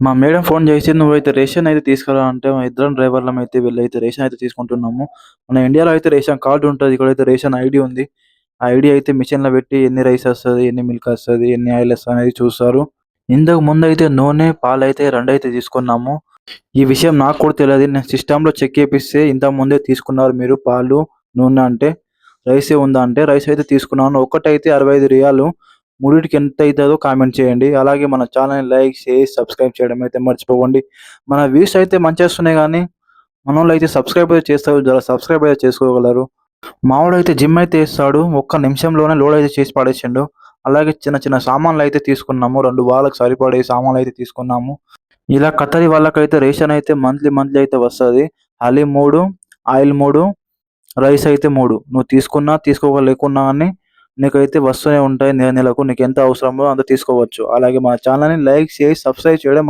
మా madam phone చేసి నువ్వైతే రేషన్ అయితే తీసుకురా అంటే మా ఇద్దరం డ్రైవర్లం అయితే వెళ్ళైతే రేషన్ అయితే తీసుకుంటున్నాము. మన ఇండియాలో అయితే రేషన్ కార్డు ఉంటుంది. ఇక్కడైతే రేషన్ ఐడి ఉంది. ఆ ఐడి అయితే మిషన్లో పెట్టి ఎన్ని రైస్ వస్తుంది ఎన్ని మిల్క్ వస్తుంది ఎన్ని ఆయిల్ వస్తుంది అనేది చూస్తారు. ఇంతకు ముందు అయితే నూనె పాలు అయితే రెండు అయితే తీసుకున్నాము. ఈ విషయం నాకు కూడా తెలియదు. నేను సిస్టమ్లో చెక్ చేపిస్తే ఇంతకు ముందే తీసుకున్నారు మీరు పాలు నూనె అంటే. రైస్ ఉందా అంటే రైస్ అయితే తీసుకున్నాను. ఒకటైతే అరవై ఐదు రియాలు. మూడింటికి ఎంత అవుతుందో కామెంట్ చేయండి. అలాగే మన ఛానల్ని లైక్ షేర్ సబ్స్క్రైబ్ చేయడం అయితే మర్చిపోకండి. మన వ్యూస్ అయితే మంచి వస్తున్నాయి కానీ మన వాళ్ళు అయితే సబ్స్క్రైబ్ అయితే చేస్తారు. జర సబ్స్క్రైబ్ అయితే చేసుకోగలరు. మావాడు అయితే జిమ్ అయితే వేస్తాడు. ఒక్క నిమిషంలోనే లోడ్ అయితే చేసి పడేసిండు. అలాగే చిన్న చిన్న సామాన్లు అయితే తీసుకున్నాము. రెండు వాళ్ళకి సరిపడే సామాన్లు అయితే తీసుకున్నాము. ఇలా కత్తరి వాళ్ళకైతే రేషన్ అయితే మంత్లీ మంత్లీ అయితే వస్తుంది. హలీం మూడు ఆయిల్ మూడు రైస్ అయితే మూడు. నువ్వు తీసుకున్నా తీసుకోక లేకున్నా కానీ నీకైతే వస్తూనే ఉంటాయి నెల నెలకు నీకు ఎంత అవసరమో అంత తీసుకోవచ్చు. అలాగే మా ఛానల్ని లైక్ చేసి సబ్స్క్రైబ్ చేయడం